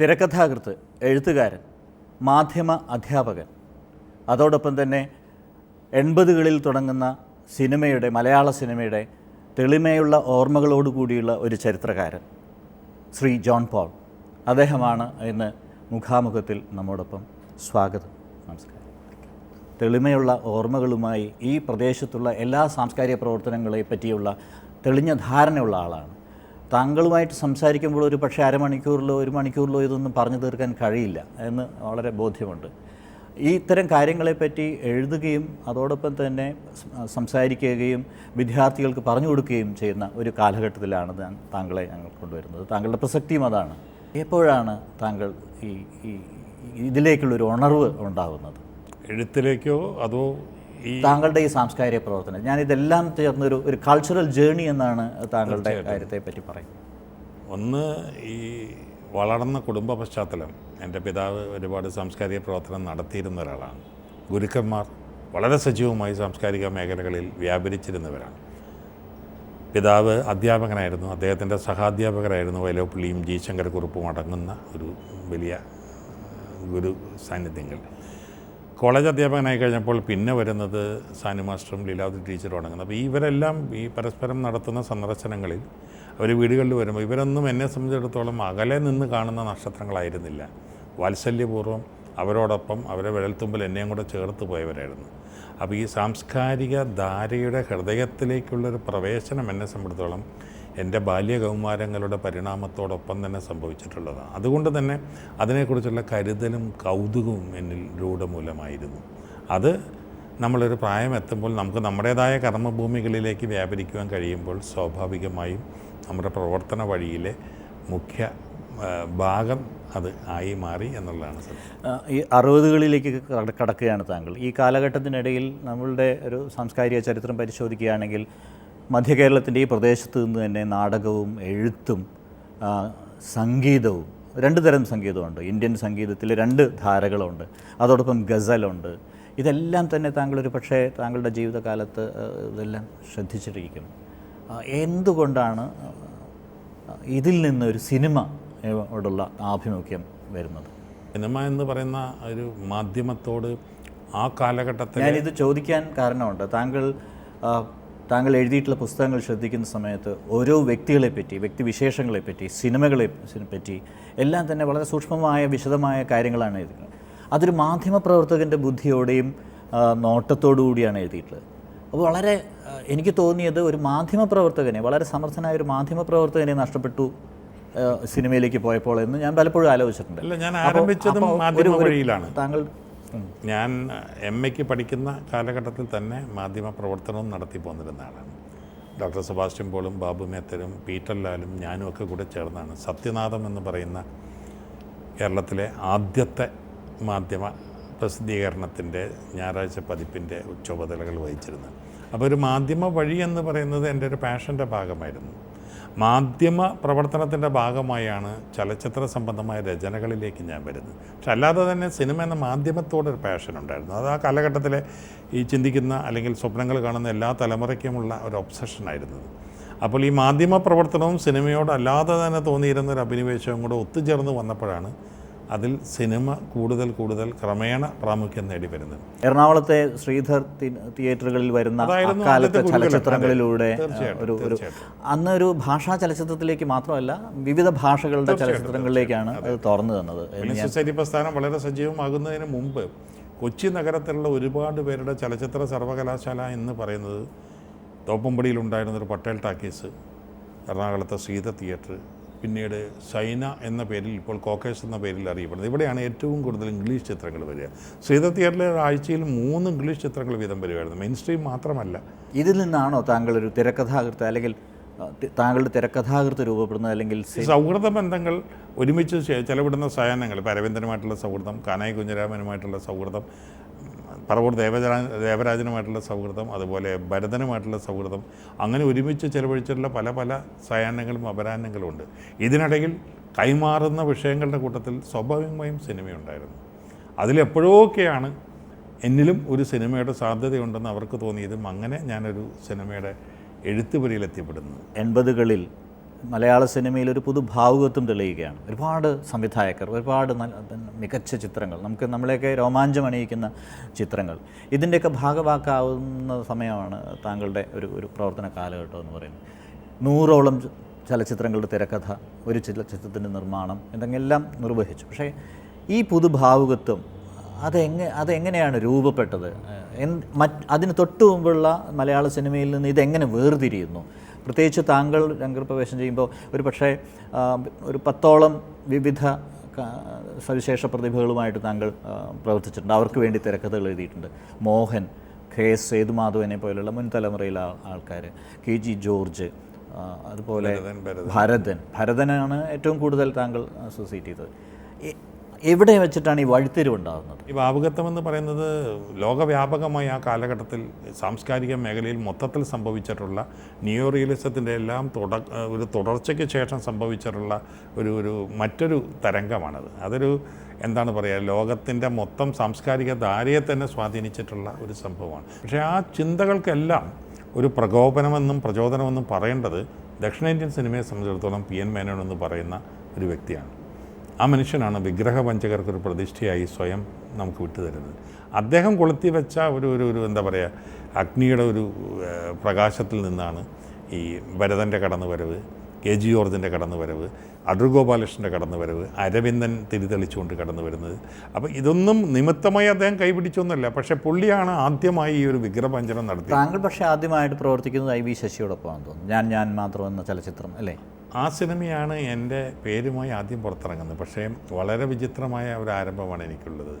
തിരക്കഥാകൃത്ത് എഴുത്തുകാരൻ മാധ്യമ അധ്യാപകൻ. അതോടൊപ്പം തന്നെ എൺപതുകളിൽ തുടങ്ങുന്ന സിനിമയുടെ മലയാള സിനിമയുടെ തെളിമയുള്ള ഓർമ്മകളോടുകൂടിയുള്ള ഒരു ചരിത്രകാരൻ ശ്രീ ജോൺ പോൾ. അദ്ദേഹമാണ് ഇന്ന് മുഖാമുഖത്തിൽ നമ്മോടൊപ്പം. സ്വാഗതം. നമസ്കാരം. തെളിമയുള്ള ഓർമ്മകളുമായി ഈ പ്രദേശത്തുള്ള എല്ലാ സാംസ്കാരിക പ്രവർത്തനങ്ങളെ പറ്റിയുള്ള തെളിഞ്ഞ ധാരണയുള്ള ആളാണ് താങ്കളുമായിട്ട് സംസാരിക്കുമ്പോൾ ഒരു പക്ഷേ അരമണിക്കൂറിലോ ഒരു മണിക്കൂറിലോ ഇതൊന്നും പറഞ്ഞു തീർക്കാൻ കഴിയില്ല എന്ന് വളരെ ബോധ്യമുണ്ട്. ഈ ഇത്തരം കാര്യങ്ങളെപ്പറ്റി എഴുതുകയും അതോടൊപ്പം തന്നെ സംസാരിക്കുകയും വിദ്യാർത്ഥികൾക്ക് പറഞ്ഞു കൊടുക്കുകയും ചെയ്യുന്ന ഒരു കാലഘട്ടത്തിലാണ് താങ്കളെ ഞങ്ങൾ കൊണ്ടുവരുന്നത്. താങ്കളുടെ പ്രസക്തിയും അതാണ്. എപ്പോഴാണ് താങ്കൾ ഈ ഇതിലേക്കുള്ളൊരു ഉണർവ് ഉണ്ടാകുന്നത്? എഴുത്തിലേക്കോ അതോ താങ്കളുടെ ഈ സാംസ്കാരിക പ്രവർത്തനം. ഞാൻ ഇതെല്ലാം ചേർന്നൊരു ഒരു കൾച്ചറൽ ജേണി എന്നാണ് താങ്കളുടെ കാര്യത്തെ പറ്റി പറയുന്നത്. ഒന്ന് ഈ വളർന്ന കുടുംബ പശ്ചാത്തലം. എന്റെ പിതാവ് ഒരുപാട് സാംസ്കാരിക പ്രവർത്തനം നടത്തിയിരുന്ന ഒരാളാണ്. ഗുരുക്കന്മാർ വളരെ സജീവമായി സാംസ്കാരിക മേഖലകളിൽ വ്യാപരിച്ചിരുന്നവരാണ്. പിതാവ് അധ്യാപകനായിരുന്നു. അദ്ദേഹത്തിന്റെ സഹാധ്യാപകരായിരുന്നു വൈലോപ്പള്ളിയും ജി ശങ്കരക്കുറുപ്പും അടങ്ങുന്ന ഒരു വലിയ ഗുരു സാന്നിധ്യങ്ങൾ. കോളേജ് അധ്യാപകനായി കഴിഞ്ഞപ്പോൾ പിന്നെ വരുന്നത് സാനു മാസ്റ്ററും ലീലാവതി ടീച്ചറും അടങ്ങുന്നത് അപ്പോൾ ഇവരെല്ലാം ഈ പരസ്പരം നടത്തുന്ന സന്ദർശനങ്ങളിൽ അവർ വീടുകളിൽ വരുമ്പോൾ ഇവരൊന്നും എന്നെ സംബന്ധിച്ചിടത്തോളം അകലെ നിന്ന് കാണുന്ന നക്ഷത്രങ്ങളായിരുന്നില്ല. വാത്സല്യപൂർവം അവരോടൊപ്പം അവരെ വിരൽത്തുമ്പിൽ എന്നെയും കൂടെ ചേർത്ത് പോയവരായിരുന്നു. അപ്പോൾ ഈ സാംസ്കാരിക ധാരയുടെ ഹൃദയത്തിലേക്കുള്ളൊരു പ്രവേശനം എന്നെ സംബന്ധിച്ചിടത്തോളം എന്റെ ബാല്യകൗമാരങ്ങളുടെ പരിണാമത്തോടൊപ്പം തന്നെ സംഭവിച്ചിട്ടുള്ളതാണ്. അതുകൊണ്ട് തന്നെ അതിനെക്കുറിച്ചുള്ള കരുതലും കൗതുകവും എന്നിൽ രൂഢമൂലമായിരുന്നു. അത് നമ്മളൊരു പ്രായം എത്തുമ്പോൾ നമുക്ക് നമ്മുടേതായ കർമ്മഭൂമികളിലേക്ക് വ്യാപരിക്കുവാൻ കഴിയുമ്പോൾ സ്വാഭാവികമായും നമ്മുടെ പ്രവർത്തന വഴിയിലെ മുഖ്യ ഭാഗം അത് ആയി മാറി എന്നുള്ളതാണ് ഈ അറുപതുകളിലേക്ക് കട- കടക്കുകയാണ് താങ്കൾ. ഈ കാലഘട്ടത്തിനിടയിൽ നമ്മളുടെ ഒരു സാംസ്കാരിക ചരിത്രം പരിശോധിക്കുകയാണെങ്കിൽ മധ്യകേരളത്തിന്റെ ഈ പ്രദേശത്ത് നിന്ന് തന്നെ നാടകവും എഴുത്തും സംഗീതവും രണ്ട് തരം സംഗീതമുണ്ട്. ഇന്ത്യൻ സംഗീതത്തിൽ രണ്ട് ധാരകളുണ്ട്. അതോടൊപ്പം ഗസലുണ്ട്. ഇതെല്ലാം തന്നെ താങ്കളൊരു പക്ഷേ താങ്കളുടെ ജീവിതകാലത്ത് ഇതെല്ലാം ശ്രദ്ധിച്ചിട്ടിരിക്കും എന്തുകൊണ്ടാണ് ഇതിൽ നിന്ന് ഒരു സിനിമ ഓടുള്ള ആഭിമുഖ്യം വരുന്നത്? സിനിമ എന്ന് പറയുന്ന ഒരു മാധ്യമത്തോട് ആ കാലഘട്ടത്തിൽ ഞാനിത് ചോദിക്കാൻ കാരണമുണ്ട്. താങ്കൾ താങ്കൾ എഴുതിയിട്ടുള്ള പുസ്തകങ്ങൾ ശ്രദ്ധിക്കുന്ന സമയത്ത് ഓരോ വ്യക്തികളെ പറ്റി വ്യക്തിവിശേഷങ്ങളെ പറ്റി സിനിമകളെ സിനെ പറ്റി എല്ലാം തന്നെ വളരെ സൂക്ഷ്മമായ വിശദമായ കാര്യങ്ങളാണ് എഴുതുന്നത് അതൊരു മാധ്യമപ്രവർത്തകന്റെ ബുദ്ധിയോടെയും നോട്ടത്തോടുകൂടിയാണ് നോട്ടത്തോടു കൂടിയാണ് എഴുതിയിട്ടുള്ളത്. അപ്പോൾ വളരെ എനിക്ക് തോന്നിയത് ഒരു മാധ്യമപ്രവർത്തകനെ വളരെ സമർത്ഥനായ ഒരു മാധ്യമപ്രവർത്തകനെ നഷ്ടപ്പെട്ടു സിനിമയിലേക്ക് പോയപ്പോൾ എന്ന് ഞാൻ പലപ്പോഴും ആലോചിച്ചിട്ടുണ്ട്. ഞാൻ ആരംഭിച്ചതും താങ്കൾ. ഞാൻ എം എക്ക് പഠിക്കുന്ന കാലഘട്ടത്തിൽ തന്നെ മാധ്യമ പ്രവർത്തനവും നടത്തി പോന്നിരുന്ന ആളാണ് ഡോക്ടർ സുഭാഷ് പോളും ബാബു മേത്തരും പീറ്റർ ലാലും ഞാനും ഒക്കെ കൂടെ ചേർന്നാണ് സത്യനാഥം എന്ന് പറയുന്ന കേരളത്തിലെ ആദ്യത്തെ മാധ്യമ പ്രസിദ്ധീകരണത്തിന്റെ ഞായറാഴ്ച പതിപ്പിന്റെ ചുമതലകൾ വഹിച്ചിരുന്നത്. അപ്പോൾ ഒരു മാധ്യമ വഴി എന്ന് പറയുന്നത് എന്റെ ഒരു പാഷന്റെ ഭാഗമായിരുന്നു. മാധ്യമ പ്രവർത്തനത്തിന്റെ ഭാഗമായാണ് ചലച്ചിത്ര സംബന്ധമായ രചനകളിലേക്ക് ഞാൻ വരുന്നത്. പക്ഷെ അല്ലാതെ തന്നെ സിനിമ എന്ന മാധ്യമത്തോടൊരു പാഷൻ ഉണ്ടായിരുന്നു. അത് ആ കാലഘട്ടത്തിലെ ഈ ചിന്തിക്കുന്ന അല്ലെങ്കിൽ സ്വപ്നങ്ങൾ കാണുന്ന എല്ലാ തലമുറയ്ക്കുമുള്ള ഒരു ഒബ്സഷനായിരുന്നത് അപ്പോൾ ഈ മാധ്യമ പ്രവർത്തനവും സിനിമയോട് അല്ലാതെ തന്നെ തോന്നിയിരുന്ന ഒരു അഭിനിവേശവും കൂടെ ഒത്തുചേർന്ന് വന്നപ്പോഴാണ് അതിൽ സിനിമ കൂടുതൽ കൂടുതൽ ക്രമേണ പ്രാമുഖ്യം നേടി വരുന്നത് എറണാകുളത്തെ ശ്രീധർ തിയേറ്ററുകളിൽ വരുന്ന കാലത്തെ ചലച്ചിത്രങ്ങളിലൂടെ ഒരു ഒരു അന്ന് അന്നൊരു ഭാഷാ ചലച്ചിത്രത്തിലേക്ക് മാത്രമല്ല വിവിധ ഭാഷകളുടെ ചലച്ചിത്രങ്ങളിലേക്കാണ് അത് തുറന്നു തന്നത് സൊസൈറ്റി പ്രസ്ഥാനം വളരെ സജീവമാകുന്നതിന് മുമ്പ് കൊച്ചി നഗരത്തിലുള്ള ഒരുപാട് പേരുടെ ചലച്ചിത്ര സർവകലാശാല എന്ന് പറയുന്നത് തോപ്പുംപടിയിലുണ്ടായിരുന്നൊരു പട്ടേൽ ടാക്കീസ് എറണാകുളത്തെ സീത തിയേറ്റർ പിന്നീട് ചൈന എന്ന പേരിൽ ഇപ്പോൾ കോക്കേഴ്സ് എന്ന പേരിൽ അറിയപ്പെടുന്നത്. ഇവിടെയാണ് ഏറ്റവും കൂടുതൽ ഇംഗ്ലീഷ് ചിത്രങ്ങൾ വരിക. സീത തിയേറ്ററിലെ ആഴ്ചയിൽ മൂന്ന് ഇംഗ്ലീഷ് ചിത്രങ്ങൾ വീതം വരുമായിരുന്നു. മെയിൻ സ്ട്രീം മാത്രമല്ല. ഇതിൽ നിന്നാണോ താങ്കൾ ഒരു തിരക്കഥാകൃത്ത് അല്ലെങ്കിൽ താങ്കളുടെ തിരക്കഥാകൃത്ത് രൂപപ്പെടുന്നത് അല്ലെങ്കിൽ സൗഹൃദ ബന്ധങ്ങൾ ഒരുമിച്ച് ചെലവിടുന്ന സയാനങ്ങൾ ഇപ്പോൾ അരവിന്ദനുമായിട്ടുള്ള സൗഹൃദം കാനായി കുഞ്ഞരാമനുമായിട്ടുള്ള സൗഹൃദം പറവൂർ ദേവരാ ദേവരാജനുമായിട്ടുള്ള സൗഹൃദം അതുപോലെ ഭരതനുമായിട്ടുള്ള സൗഹൃദം അങ്ങനെ ഒരുമിച്ച് ചെലവഴിച്ചിട്ടുള്ള പല പല സയാഹ്നങ്ങളും അപരാഹ്നങ്ങളും ഉണ്ട്. ഇതിനിടയിൽ കൈമാറുന്ന വിഷയങ്ങളുടെ കൂട്ടത്തിൽ സ്വാഭാവികമായും സിനിമയുണ്ടായിരുന്നു. അതിലെപ്പോഴൊക്കെയാണ് എന്നിലും ഒരു സിനിമയുടെ സാധ്യതയുണ്ടെന്ന് അവർക്ക് തോന്നിയതും അങ്ങനെ ഞാനൊരു സിനിമയുടെ എഴുത്തുപുരയിൽ എത്തിപ്പെടുന്നത് എൺപതുകളിൽ മലയാള സിനിമയിൽ ഒരു പുതു ഭാവുകത്വം തെളിയുകയാണ്. ഒരുപാട് സംവിധായകർ ഒരുപാട് മികച്ച ചിത്രങ്ങൾ നമുക്ക് നമ്മളെയൊക്കെ രോമാഞ്ചമണിയിക്കുന്ന ചിത്രങ്ങൾ. ഇതിന്റെയൊക്കെ ഭാഗവാക്കാവുന്ന സമയമാണ് താങ്കളുടെ ഒരു ഒരു പ്രവർത്തന കാലഘട്ടം എന്ന് പറയുന്നത്. നൂറോളം ചലച്ചിത്രങ്ങളുടെ തിരക്കഥ ഒരു ചലച്ചിത്രത്തിന്റെ നിർമ്മാണം എന്തെങ്കിലും നിർവഹിച്ചു. പക്ഷേ ഈ പുതുഭാവുകത്വം അതെങ്ങനെ അതെങ്ങനെയാണ് രൂപപ്പെട്ടത്? അതിന് തൊട്ട് മുമ്പുള്ള മലയാള സിനിമയിൽ നിന്ന് ഇതെങ്ങനെ വേർതിരിയുന്നു? പ്രത്യേകിച്ച് താങ്കൾ രംഗപ്രവേശം ചെയ്യുമ്പോൾ ഒരു പക്ഷേ ഒരു പത്തോളം വിവിധ സവിശേഷ പ്രതിഭകളുമായിട്ട് താങ്കൾ പ്രവർത്തിച്ചിട്ടുണ്ട്. അവർക്ക് വേണ്ടി തിരക്കഥകൾ എഴുതിയിട്ടുണ്ട്. മോഹൻ കെ എസ് സേതുമാധവനെ പോലെയുള്ള മുൻ തലമുറയിലെ ആൾക്കാർ കെ ജി ജോർജ് അതുപോലെ ഭരതൻ, ഭരതനാണ് ഏറ്റവും കൂടുതൽ താങ്കൾ അസോസിയേറ്റ് ചെയ്തത്. എവിടെ വെച്ചിട്ടാണ് ഈ വഴിത്തിരിവുണ്ടാകുന്നത് ഈ ഭാവുകത്വം എന്ന് പറയുന്നത് ലോകവ്യാപകമായി ആ കാലഘട്ടത്തിൽ സാംസ്കാരിക മേഖലയിൽ മൊത്തത്തിൽ സംഭവിച്ചിട്ടുള്ള ന്യൂ റിയലിസത്തിന്റെ എല്ലാം തുട ഒരു തുടർച്ചയ്ക്ക് ശേഷം സംഭവിച്ചിട്ടുള്ള ഒരു ഒരു മറ്റൊരു തരംഗമാണത്. അതൊരു എന്താണ് പറയുക ലോകത്തിന്റെ മൊത്തം സാംസ്കാരിക ധാരയെ തന്നെ സ്വാധീനിച്ചിട്ടുള്ള ഒരു സംഭവമാണ്. പക്ഷേ ആ ചിന്തകൾക്കെല്ലാം ഒരു പ്രകോപനമെന്നും പ്രചോദനമെന്നും പറയേണ്ടത് ദക്ഷിണേന്ത്യൻ സിനിമയെ സംബന്ധിച്ചിടത്തോളം പി എൻ മേനോൻ എന്ന് പറയുന്ന ഒരു വ്യക്തിയാണ്. ആ മനുഷ്യനാണ് വിഗ്രഹവഞ്ചകർക്കൊരു പ്രതിഷ്ഠയായി സ്വയം നമുക്ക് വിട്ടുതരുന്നത്. അദ്ദേഹം കൊളുത്തി വെച്ച ഒരു ഒരു ഒരു എന്താ പറയുക അഗ്നിയുടെ ഒരു പ്രകാശത്തിൽ നിന്നാണ് ഈ ഭരതന്റെ കടന്നുവരവ് കെ ജി ജോർജിന്റെ കടന്നുവരവ് അടൂർ ഗോപാലകൃഷ്ണന്റെ കടന്നുവരവ് അരവിന്ദൻ തിരിതെളിച്ചുകൊണ്ട് കടന്നു വരുന്നത് അപ്പോൾ ഇതൊന്നും നിമിത്തമായി അദ്ദേഹം കൈപിടിച്ചൊന്നുമല്ല. പക്ഷേ പുള്ളിയാണ് ആദ്യമായി ഈ ഒരു വിഗ്രഹപഞ്ചനം നടത്തി താങ്കൾ പക്ഷേ ആദ്യമായിട്ട് പ്രവർത്തിക്കുന്നത് ഐ വി ശശിയോടൊപ്പമാണെന്ന് തോന്നുന്നു. ഞാൻ ഞാൻ മാത്രം എന്ന ചലച്ചിത്രം അല്ലേ? ആ സിനിമയാണ് എന്റെ പേരുമായി ആദ്യം പുറത്തിറങ്ങുന്നത്. പക്ഷേ വളരെ വിചിത്രമായ ഒരു ആരംഭമാണ് എനിക്കുള്ളത്.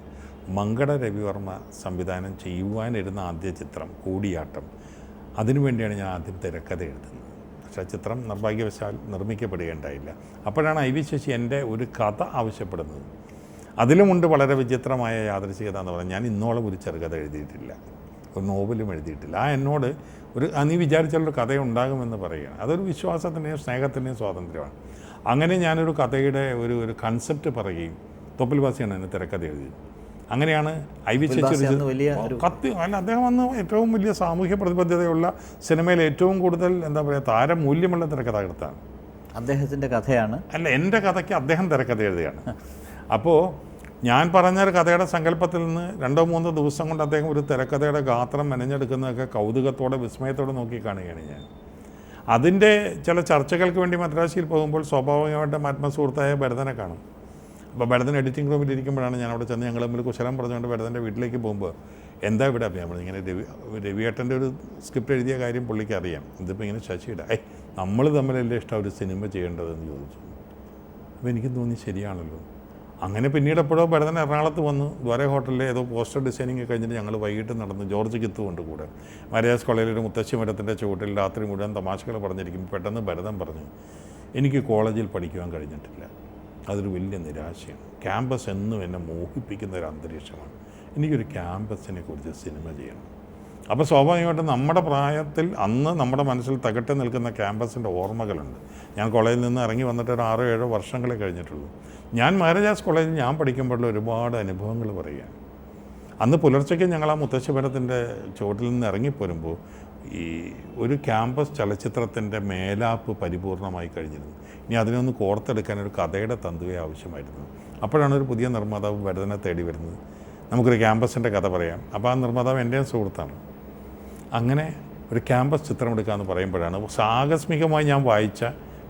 മങ്കട രവിവർമ്മ സംവിധാനം ചെയ്യുവാനിരുന്ന ആദ്യ ചിത്രം കൂടിയാട്ടം. അതിനുവേണ്ടിയാണ് ഞാൻ ആദ്യം തിരക്കഥ എഴുതുന്നത്. പക്ഷേ ചിത്രം നിർഭാഗ്യവശാൽ നിർമ്മിക്കപ്പെടുകയുണ്ടായില്ല. അപ്പോഴാണ് ഐ വി ശശി എന്റെ ഒരു കഥ ആവശ്യപ്പെടുന്നത്. അതിലുമുണ്ട് വളരെ വിചിത്രമായ യാദൃശികത എന്ന് പറഞ്ഞാൽ ഞാൻ ഇന്നോളം ഒരു ചെറുകഥ എഴുതിയിട്ടില്ല. ഒരു നോവലും എഴുതിയിട്ടില്ല. ആ എന്നോട് ഒരു നീ വിചാരിച്ചാലൊരു കഥ ഉണ്ടാകുമെന്ന് പറയുകയാണ്. അതൊരു വിശ്വാസത്തിന്റെയും സ്നേഹത്തിന്റെയും സ്വാതന്ത്ര്യമാണ്. അങ്ങനെ ഞാനൊരു കഥയുടെ ഒരു ഒരു കൺസെപ്റ്റ് പറയുകയും തൊപ്പിൽ വാസിയാണ് എന്നെ തിരക്കഥ എഴുതിയത്. അങ്ങനെയാണ് ഐ വി ചേച്ചി കത്തി അല്ല അദ്ദേഹം അന്ന് ഏറ്റവും വലിയ സാമൂഹ്യ പ്രതിബദ്ധതയുള്ള സിനിമയിൽ ഏറ്റവും കൂടുതൽ എന്താ പറയുക താരമൂല്യമുള്ള തിരക്കഥാകൃത്താണ് അദ്ദേഹത്തിന്റെ കഥയാണ്. അല്ല എന്റെ കഥയ്ക്ക് അദ്ദേഹം തിരക്കഥ എഴുതുകയാണ്. അപ്പോൾ ഞാൻ പറഞ്ഞ കഥയുടെ സങ്കല്പത്തിൽ നിന്ന് രണ്ടോ മൂന്നോ ദിവസം കൊണ്ട് അദ്ദേഹം ഒരു തിരക്കഥയുടെ ഗാത്രം മെനഞ്ഞെടുക്കുന്നതൊക്കെ കൗതുകത്തോടെ വിസ്മയത്തോടെ നോക്കി കാണുകയാണ് ഞാൻ. അതിന്റെ ചില ചർച്ചകൾക്ക് വേണ്ടി മദ്രാസിയിൽ പോകുമ്പോൾ സ്വാഭാവികമായിട്ടും ആത്മസുഹൃത്തായ ഭരതനെ കാണും. അപ്പോൾ ഭരതൻ എഡിറ്റിംഗ് റൂമിൽ ഇരിക്കുമ്പോഴാണ് ഞാൻ അവിടെ ചെന്ന് ഞങ്ങൾ തമ്മിൽ കുശലം പറഞ്ഞുകൊണ്ട് ഭരതന്റെ വീട്ടിലേക്ക് പോകുമ്പോൾ എന്താ ഇവിടെ അപ്പം നമ്മൾ ഇങ്ങനെ രവി രവിയേട്ടന്റെ ഒരു സ്ക്രിപ്റ്റ് എഴുതിയ കാര്യം പുള്ളിക്ക് അറിയാം. ഇതിപ്പോൾ ഇങ്ങനെ ശശിയുടെ ഏ നമ്മൾ തമ്മിലല്ലേ ഇഷ്ടം ഒരു സിനിമ ചെയ്യേണ്ടതെന്ന് ചോദിച്ചു. അപ്പോൾ എനിക്ക് തോന്നി ശരിയാണല്ലോ. അങ്ങനെ പിന്നീട് എപ്പോഴോ ഭരതൻ എറണാകുളത്ത് വന്ന്. ദ്വാര ഹോട്ടലിൽ ഏതോ പോസ്റ്റർ ഡിസൈനിങ് കഴിഞ്ഞിട്ട് ഞങ്ങൾ വൈകിട്ട് നടന്ന് ജോർജ് കിത്തു കൊണ്ട് കൂടെ. മരിയാസ് കോളേജിൽ ഒരു മുത്തശ്ശി മരത്തിന്റെ ചുവട്ടിൽ രാത്രി മുഴുവൻ തമാശകൾ പറഞ്ഞിരിക്കും. പെട്ടെന്ന് ഭരതൻ പറഞ്ഞു എനിക്ക് കോളേജിൽ പഠിക്കുവാൻ കഴിഞ്ഞിട്ടില്ല. അതൊരു വലിയ നിരാശയാണ്. ക്യാമ്പസ് എന്നും എന്നെ മോഹിപ്പിക്കുന്ന ഒരു അന്തരീക്ഷമാണ്. എനിക്കൊരു ക്യാമ്പസിനെ കുറിച്ച് സിനിമ ചെയ്യണം. അപ്പോൾ സ്വാഭാവികമായിട്ടും നമ്മുടെ പ്രായത്തിൽ അന്ന് നമ്മുടെ മനസ്സിൽ തകട്ടി നിൽക്കുന്ന ക്യാമ്പസിന്റെ ഓർമ്മകളുണ്ട്. ഞാൻ കോളേജിൽ നിന്ന് ഇറങ്ങി വന്നിട്ട് ഒരു ആറോ ഏഴോ വർഷങ്ങളെ കഴിഞ്ഞിട്ടുള്ളൂ. ഞാൻ മഹാരാജാസ് കോളേജിൽ ഞാൻ പഠിക്കുമ്പോഴുള്ള ഒരുപാട് അനുഭവങ്ങൾ പറയുകയാണ്. അന്ന് പുലർച്ചയ്ക്ക് ഞങ്ങൾ ആ മുത്തശ്ശപുരത്തിന്റെ ചുവട്ടിൽ നിന്ന് ഇറങ്ങിപ്പോരുമ്പോൾ ഈ ഒരു ക്യാമ്പസ് ചലച്ചിത്രത്തിന്റെ മേലാപ്പ് പരിപൂർണമായി കഴിഞ്ഞിരുന്നു. ഇനി അതിനൊന്ന് കോർത്തെടുക്കാൻ ഒരു കഥയുടെ തന്തുവേ ആവശ്യമായിരുന്നു. അപ്പോഴാണ് ഒരു പുതിയ നിർമ്മാതാവ് വരതനെ തേടി വരുന്നത്. നമുക്കൊരു ക്യാമ്പസിന്റെ കഥ പറയാം. അപ്പോൾ ആ നിർമ്മാതാവ് എന്റെയും സുഹൃത്താണ്. അങ്ങനെ ഒരു ക്യാമ്പസ് ചിത്രം എടുക്കാമെന്ന് പറയുമ്പോഴാണ് സാഹസ്മികമായി ഞാൻ വായിച്ച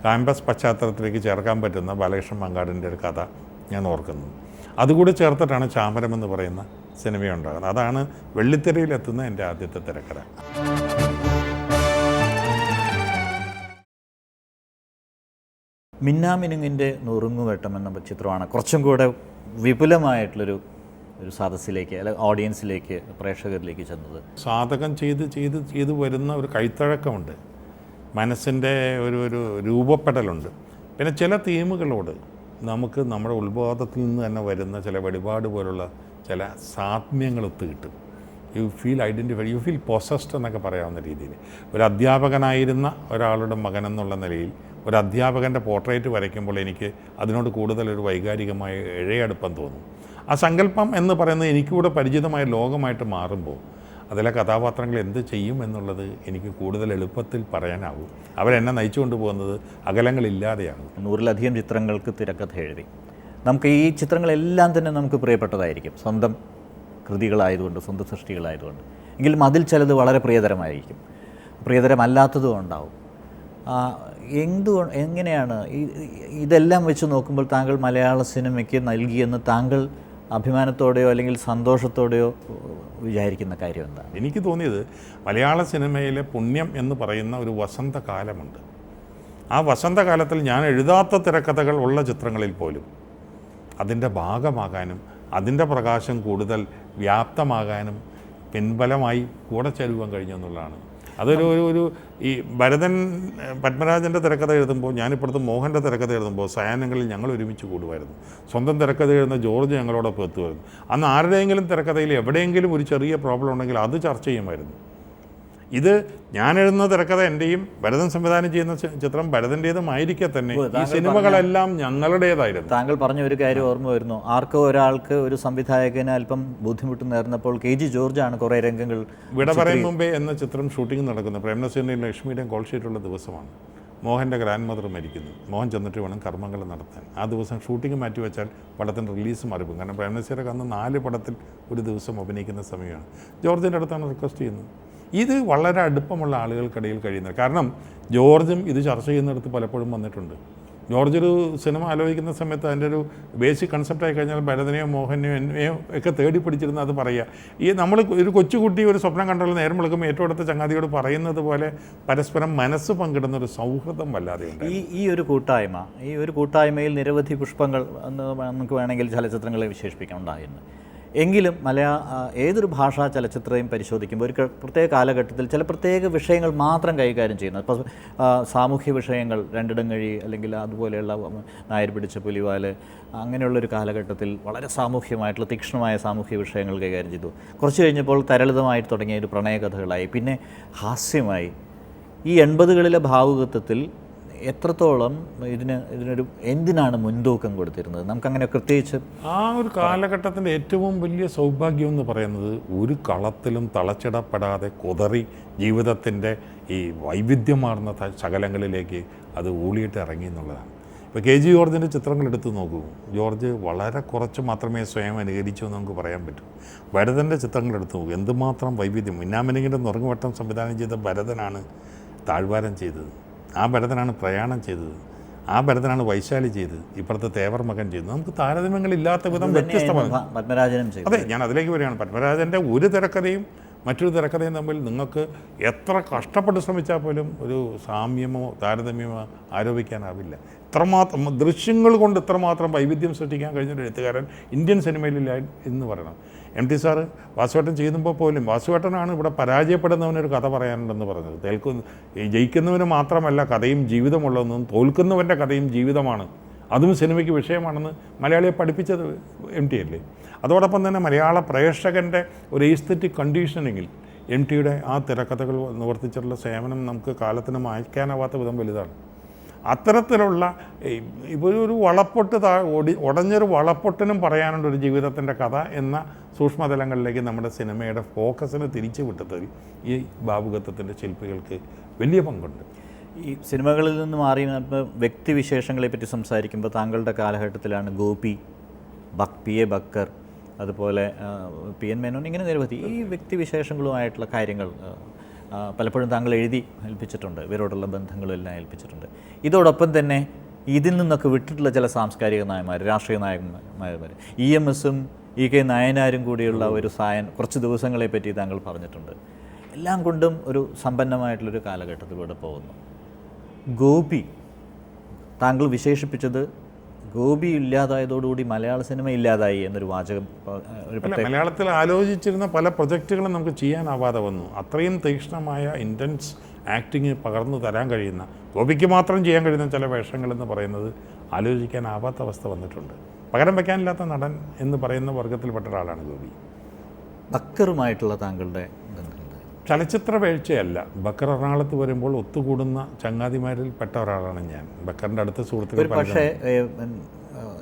ക്യാമ്പസ് പശ്ചാത്തലത്തിലേക്ക് ചേർക്കാൻ പറ്റുന്ന ബാലകൃഷ്ണൻ മങ്കാടിന്റെ ഒരു കഥ ഞാൻ ഓർക്കുന്നത് അതുകൂടി ചേർത്തിട്ടാണ് ചാമരം എന്ന് പറയുന്ന സിനിമ സിനിമയുണ്ടാകുന്നത്. അതാണ് വെള്ളിത്തിരയിലെത്തുന്ന എന്റെ ആദ്യത്തെ തിരക്കഥ. മിന്നാമിനുങ്ങിന്റെ നുറുങ്ങുവെട്ടം എന്ന ചിത്രമാണ് കുറച്ചും കൂടെ വിപുലമായിട്ടുള്ളൊരു ഒരു സദസ്സിലേക്ക് അല്ലെ ഓഡിയൻസിലേക്ക് പ്രേക്ഷകരിലേക്ക് ചെന്നത്. സാധകം ചെയ്ത് ചെയ്ത് ചെയ്ത് വരുന്ന ഒരു കൈത്തഴക്കമുണ്ട്. മനസ്സിന്റെ ഒരു ഒരു രൂപപ്പെടലുണ്ട്. പിന്നെ ചില തീമുകളോട് നമുക്ക് നമ്മുടെ ഉത്ബോധത്തിൽ നിന്ന് തന്നെ വരുന്ന ചില വെളിപാട് പോലുള്ള ചില സാത്മ്യങ്ങൾ ഒത്തു കിട്ടും. You feel identify you feel possessed എന്നൊക്കെ പറയാവുന്ന രീതിയിൽ. ഒരു അധ്യാപകനായിരുന്ന ഒരാളുടെ മകൻ എന്നുള്ള നിലയിൽ ഒരു അധ്യാപകന്റെ പോർട്രേറ്റ് വരയ്ക്കുമ്പോൾ എനിക്ക് അതിനോട് കൂടുതൽ ഒരു വൈകാരികമായ ഇഴയടുപ്പം തോന്നും. ആ സങ്കല്പം എന്ന് പറയുന്നത് എനിക്കൂടെ പരിചിതമായ ലോകമായിട്ട് മാറുമ്പോൾ അതിലെ കഥാപാത്രങ്ങൾ എന്ത് ചെയ്യും എന്നുള്ളത് എനിക്ക് കൂടുതൽ എളുപ്പത്തിൽ പറയാനാവും അവരെന്നെ നയിച്ചുകൊണ്ട് പോകുന്നത് അകലങ്ങളില്ലാതെയാണ്. നൂറിലധികം ചിത്രങ്ങൾക്ക് തിരക്കഥ എഴുതി. നമുക്ക് ഈ ചിത്രങ്ങളെല്ലാം തന്നെ നമുക്ക് പ്രിയപ്പെട്ടതായിരിക്കും. സ്വന്തം കൃതികളായതുകൊണ്ട് സ്വന്തം സൃഷ്ടികളായതുകൊണ്ട്. എങ്കിലും അതിൽ ചിലത് വളരെ പ്രിയതരമായിരിക്കും. പ്രിയതരമല്ലാത്തതും ഉണ്ടാവും. എന്ത് എങ്ങനെയാണ് ഇതെല്ലാം വെച്ച് നോക്കുമ്പോൾ താങ്കൾ മലയാള സിനിമയ്ക്ക് നൽകിയെന്ന് താങ്കൾ അഭിമാനത്തോടെയോ അല്ലെങ്കിൽ സന്തോഷത്തോടെയോ വിചാരിക്കുന്ന കാര്യം എന്താണ്? എനിക്ക് തോന്നിയത് മലയാള സിനിമയിലെ പുണ്യം എന്ന് പറയുന്ന ഒരു വസന്തകാലമുണ്ട്. ആ വസന്തകാലത്തിൽ ഞാൻ എഴുതാത്ത തിരക്കഥകൾ ഉള്ള ചിത്രങ്ങളിൽ പോലും അതിന്റെ ഭാഗമാകാനും അതിന്റെ പ്രകാശം കൂടുതൽ വ്യാപ്തമാകാനും പിൻബലമായി കൂടെ ചെലുവാൻ കഴിഞ്ഞു എന്നുള്ളതാണ് അതൊരു ഒരു ഒരു ഈ ഭരതൻ പത്മരാജന്റെ തിരക്കഥ എഴുതുമ്പോൾ ഞാനിപ്പുറത്ത് മോഹന്റെ തിരക്കഥ എഴുതുമ്പോൾ സയാനങ്ങളിൽ ഞങ്ങൾ ഒരുമിച്ച് കൂടുമായിരുന്നു. സ്വന്തം തിരക്കഥ എഴുതുന്ന ജോർജ് ഞങ്ങളോടൊപ്പം എത്തുമായിരുന്നു. അന്ന് ആരുടെയെങ്കിലും തിരക്കഥയിൽ എവിടെയെങ്കിലും ഒരു ചെറിയ പ്രോബ്ലം ഉണ്ടെങ്കിൽ അത് ചർച്ച ചെയ്യുമായിരുന്നു. ഇത് ഞാൻ എഴുതുന്ന തിരക്കഥ എന്റെയും ഭരതൻ സംവിധാനം ചെയ്യുന്ന ചിത്രം ഭരതന്റേതുമായിരിക്കെ തന്നെ. ഈ സിനിമകളെല്ലാം ഞങ്ങളുടേതായിരുന്നു. താങ്കൾ പറഞ്ഞ ഒരു കാര്യം ഓർമ്മ വരുന്നു. ആർക്കോ ഒരാൾക്ക് ഒരു സംവിധായകന് അല്പം ബുദ്ധിമുട്ട് നേർന്നപ്പോൾ കെ ജി ജോർജാണ് കുറേ രംഗങ്ങൾ വിട പറയും മുമ്പേ എന്ന ചിത്രം ഷൂട്ടിംഗ് നടക്കുന്ന. പ്രേംനസീറിന്റെയും ലക്ഷ്മിയുടെയും കോൾ ഷീറ്റുള്ള ദിവസമാണ്. മോഹന്റെ ഗ്രാൻഡ് മദർ മരിക്കുന്നു. മോഹൻ ചെന്നിട്ട് വേണം കർമ്മങ്ങൾ നടത്താൻ. ആ ദിവസം ഷൂട്ടിംഗ് മാറ്റി വെച്ചാൽ പടത്തിന്റെ റിലീസ് മാറിപ്പോകും. കാരണം പ്രേംനസീറൊക്കെ അന്ന് നാല് പടത്തിൽ ഒരു ദിവസം അഭിനയിക്കുന്ന സമയമാണ്. ജോർജിന്റെ അടുത്താണ് റിക്വസ്റ്റ് ചെയ്യുന്നത്. ഇത് വളരെ അടുപ്പമുള്ള ആളുകൾക്കിടയിൽ കഴിയുന്നത്. കാരണം ജോർജും ഇത് ചർച്ച ചെയ്യുന്നിടത്ത് പലപ്പോഴും വന്നിട്ടുണ്ട്. ജോർജ് ഒരു സിനിമ ആലോചിക്കുന്ന സമയത്ത് അതിന്റെ ഒരു ബേസിക് കൺസെപ്റ്റായി കഴിഞ്ഞാൽ ഭരതനെയോ മോഹനെയോ എന്നെയോ ഒക്കെ തേടി പിടിച്ചിരുന്ന അത് പറയുക. ഈ നമ്മൾ ഒരു കൊച്ചുകുട്ടി ഒരു സ്വപ്നം കണ്ടുള്ള നേരം വിളിക്കുമ്പോൾ ഏറ്റവും അടുത്ത ചങ്ങാതിയോട് പറയുന്നത് പോലെ പരസ്പരം മനസ്സ് പങ്കിടുന്ന ഒരു സൗഹൃദം വല്ലാതെ ഈ ഈ ഒരു കൂട്ടായ്മ ഈ ഒരു കൂട്ടായ്മയിൽ നിരവധി പുഷ്പങ്ങൾ നമുക്ക് വേണമെങ്കിൽ ചലച്ചിത്രങ്ങളെ വിശേഷിപ്പിക്കാൻ ഉണ്ടായിരുന്നു. എങ്കിലും മലയാ ഏതൊരു ഭാഷാ ചലച്ചിത്രയും പരിശോധിക്കുമ്പോൾ ഒരു പ്രത്യേക കാലഘട്ടത്തിൽ ചില പ്രത്യേക വിഷയങ്ങൾ മാത്രം കൈകാര്യം ചെയ്യുന്നത് ഇപ്പോൾ സാമൂഹ്യ വിഷയങ്ങൾ രണ്ടിടം കഴി അല്ലെങ്കിൽ അതുപോലെയുള്ള നായർ പിടിച്ച പുലിവാൽ അങ്ങനെയുള്ളൊരു കാലഘട്ടത്തിൽ വളരെ സാമൂഹ്യമായിട്ടുള്ള തീക്ഷ്ണമായ സാമൂഹ്യ വിഷയങ്ങൾ കൈകാര്യം ചെയ്തു. കുറച്ച് കഴിഞ്ഞപ്പോൾ തരളിതമായിട്ട് തുടങ്ങിയ ഒരു പ്രണയകഥകളായി. പിന്നെ ഹാസ്യമായി. ഈ എൺപതുകളിലെ ഭാവുകത്വത്തിൽ എത്രത്തോളം ഇതിന് ഇതിനൊരു എന്തിനാണ് മുൻതൂക്കം കൊടുത്തിരുന്നത്? നമുക്കങ്ങനെ പ്രത്യേകിച്ച് ആ ഒരു കാലഘട്ടത്തിന്റെ ഏറ്റവും വലിയ സൗഭാഗ്യം എന്ന് പറയുന്നത് ഒരു കളത്തിലും തളച്ചിടപ്പെടാതെ കുതറി ജീവിതത്തിന്റെ ഈ വൈവിധ്യമാർന്ന ശകലങ്ങളിലേക്ക് അത് ഊളിയിട്ട് ഇറങ്ങി എന്നുള്ളതാണ്. ഇപ്പോൾ കെ ജി ജോർജിന്റെ ചിത്രങ്ങൾ എടുത്തു നോക്കൂ. ജോർജ് വളരെ കുറച്ച് മാത്രമേ സ്വയം അനുകരിച്ചു എന്ന് നമുക്ക് പറയാൻ പറ്റൂ. ഭരതന്റെ ചിത്രങ്ങൾ എടുത്തു നോക്കൂ. എന്തുമാത്രം വൈവിധ്യം. ഇന്നാമനിങ്ങിന്റെ നുറങ്ങുവട്ടം സംവിധാനം ചെയ്ത ഭരതനാണ് താഴ്വാരം ചെയ്തത്. ആ ഭരതനാണ് പ്രയാണം ചെയ്തത്. ആ ഭരതനാണ് വൈശാലി ചെയ്തത്. ഇപ്പുറത്തെ തേവർ മകൻ ചെയ്തത്. നമുക്ക് താരതമ്യങ്ങളില്ലാത്ത വിധം വ്യത്യസ്തമാണ്. പത്മരാജനും അതെ ഞാൻ അതിലേക്ക് വരികയാണ്. പത്മരാജന്റെ ഒരു തിരക്കഥയും മറ്റൊരു തിരക്കഥയും തമ്മിൽ നിങ്ങൾക്ക് എത്ര കഷ്ടപ്പെട്ട് ശ്രമിച്ചാൽ പോലും ഒരു സാമ്യമോ താരതമ്യമോ ആരോപിക്കാനാവില്ല. ഇത്രമാത്രം ദൃശ്യങ്ങൾ കൊണ്ട് ഇത്രമാത്രം വൈവിധ്യം സൃഷ്ടിക്കാൻ കഴിഞ്ഞൊരു എഴുത്തുകാരൻ ഇന്ത്യൻ സിനിമയിലില്ല എന്ന് പറയണം. എം ടി സാറ് വാസുവേട്ടൻ ചെയ്യുമ്പോൾ പോലും വാസുവേട്ടനാണ് ഇവിടെ പരാജയപ്പെടുന്നവനൊരു കഥ പറയാനുണ്ടെന്ന് പറഞ്ഞത്. തേൽക്കുന്ന ഈ ജയിക്കുന്നവന് മാത്രമല്ല കഥയും ജീവിതമുള്ളതെന്നും തോൽക്കുന്നവന്റെ കഥയും ജീവിതമാണ്. അതും സിനിമയ്ക്ക് വിഷയമാണെന്ന് മലയാളിയെ പഠിപ്പിച്ചത് എം ടി അല്ലേ? അതോടൊപ്പം തന്നെ മലയാള പ്രേക്ഷകന്റെ ഒരു ഈസ്തറ്റിക് കണ്ടീഷനിങ്ങിൽ എം ടിയുടെ ആ തിരക്കഥകൾ നിവർത്തിച്ചിട്ടുള്ള സേവനം നമുക്ക് കാലത്തിന് മായ്ക്കാനാവാത്ത വിധം വലുതാണ്. അത്തരത്തിലുള്ള ഇപ്പോൾ ഒരു വളപ്പൊട്ട് താ ഒടി ഉടഞ്ഞൊരു വളപ്പൊട്ടിനും പറയാനുണ്ട് ഒരു ജീവിതത്തിന്റെ കഥ എന്ന സൂക്ഷ്മതലങ്ങളിലേക്ക് നമ്മുടെ സിനിമയുടെ ഫോക്കസിനെ തിരിച്ചു വിട്ടതിൽ ഈ ബാബുഗത്വത്തിന്റെ ശില്പികൾക്ക് വലിയ പങ്കുണ്ട്. ഈ സിനിമകളിൽ നിന്ന് മാറി ഇപ്പോൾ വ്യക്തിവിശേഷങ്ങളെ പറ്റി സംസാരിക്കുമ്പോൾ താങ്കളുടെ കാലഘട്ടത്തിലാണ് ഗോപി ബക് പി എ ബക്കർ അതുപോലെ പി എൻ മേനോൻ ഇങ്ങനെ നിരവധി ഈ വ്യക്തിവിശേഷങ്ങളുമായിട്ടുള്ള കാര്യങ്ങൾ പലപ്പോഴും താങ്കൾ എഴുതി ഏൽപ്പിച്ചിട്ടുണ്ട് ഇവരോടുള്ള ബന്ധങ്ങളെല്ലാം ഏൽപ്പിച്ചിട്ടുണ്ട്. ഇതോടൊപ്പം തന്നെ ഇതിൽ നിന്നൊക്കെ വിട്ടിട്ടുള്ള ചില സാംസ്കാരിക നായന്മാർ രാഷ്ട്രീയ നായകന്മാർ ഇ എം എസും ഇ കെ നായനാരും കൂടിയുള്ള ഒരു സായൻ കുറച്ച് ദിവസങ്ങളെ പറ്റി താങ്കൾ പറഞ്ഞിട്ടുണ്ട്. എല്ലാം കൊണ്ടും ഒരു സമ്പന്നമായിട്ടുള്ളൊരു കാലഘട്ടത്തിലൂടെ പോകുന്നു. ഗോപി താങ്കൾ വിശേഷിപ്പിച്ചത് ഗോപി ഇല്ലാതായതോടുകൂടി മലയാള സിനിമ ഇല്ലാതായി എന്നൊരു വാചകം ഒരു മലയാളത്തിൽ ആലോചിച്ചിരുന്ന പല പ്രൊജക്റ്റുകളും നമുക്ക് ചെയ്യാനാവാതെ വന്നു. അത്രയും തീക്ഷ്ണമായ ഇന്റൻസ് ആക്ടിങ് പകർന്നു തരാൻ കഴിയുന്ന ഗോപിക്ക് മാത്രം ചെയ്യാൻ കഴിയുന്ന ചില വേഷങ്ങളെന്ന് പറയുന്നത് ആലോചിക്കാനാവാത്ത അവസ്ഥ വന്നിട്ടുണ്ട്. പകരം വയ്ക്കാനില്ലാത്ത നടൻ എന്ന് പറയുന്ന വർഗത്തിൽപ്പെട്ട ഒരാളാണ് ഗോപി. ബക്കറുമായിട്ടുള്ള താങ്കളുടെ ചലച്ചിത്ര വേഴ്ചയല്ല. ബക്കർ എറണാകുളത്ത് വരുമ്പോൾ ഒത്തുകൂടുന്ന ചങ്ങാതിമാരിൽ പെട്ട ഒരാളാണ് ഞാൻ. ബക്കറിന്റെ അടുത്ത സുഹൃത്തുക്കൾ പക്ഷേ